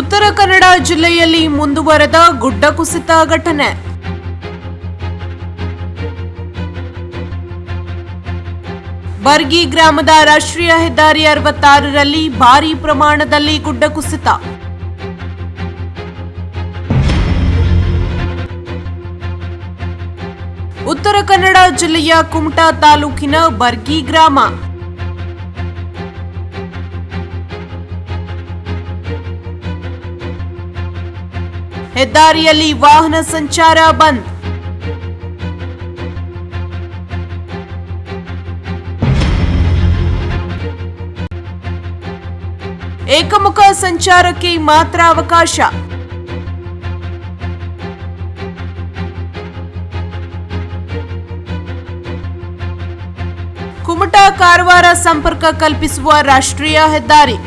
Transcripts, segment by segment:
ಉತ್ತರ ಕನ್ನಡ ಜಿಲ್ಲೆಯಲ್ಲಿ ಮುಂದುವರೆದ ಗುಡ್ಡ ಕುಸಿತ ಘಟನೆ. ಬರ್ಗಿ ಗ್ರಾಮದ ರಾಷ್ಟ್ರೀಯ ಹೆದ್ದಾರಿ ಅರವತ್ತಾರರಲ್ಲಿ ಭಾರೀ ಪ್ರಮಾಣದಲ್ಲಿ ಗುಡ್ಡ ಕುಸಿತ ಉತ್ತರ ಕನ್ನಡ ಜಿಲ್ಲೆಯ ಕುಮಟಾ ತಾಲೂಕಿನ ಬರ್ಗಿ ಗ್ರಾಮ. ಹೆದ್ದಾರಿಯಲ್ಲಿ ವಾಹನ ಸಂಚಾರ ಬಂದ್ ಏಕಮುಖ ಸಂಚಾರಕ್ಕೆ ಮಾತ್ರ ಅವಕಾಶ ಕುಮಟಾ ಕಾರವಾರ ಸಂಪರ್ಕ ಕಲ್ಪಿಸುವ ರಾಷ್ಟ್ರೀಯ ಹೆದ್ದಾರಿ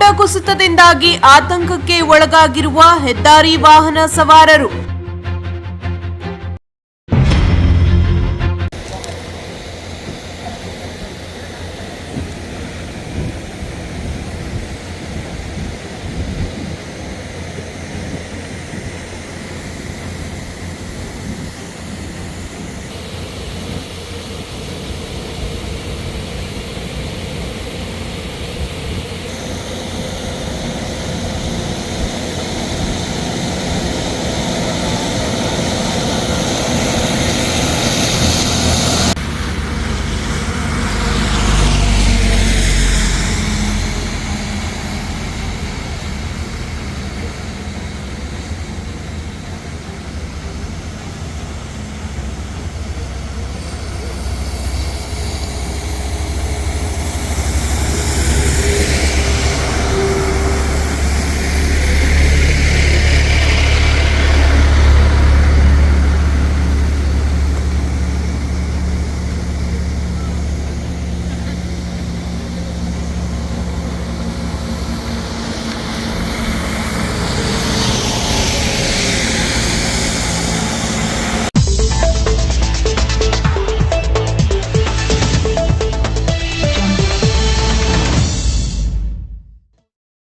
ಗುಡ್ಡ ಕುಸಿತದಿಂದಾಗಿ ಆತಂಕಕ್ಕೆ ಒಳಗಾಗಿರುವ ಹೆದ್ದಾರಿ ವಾಹನ ಸವಾರರು.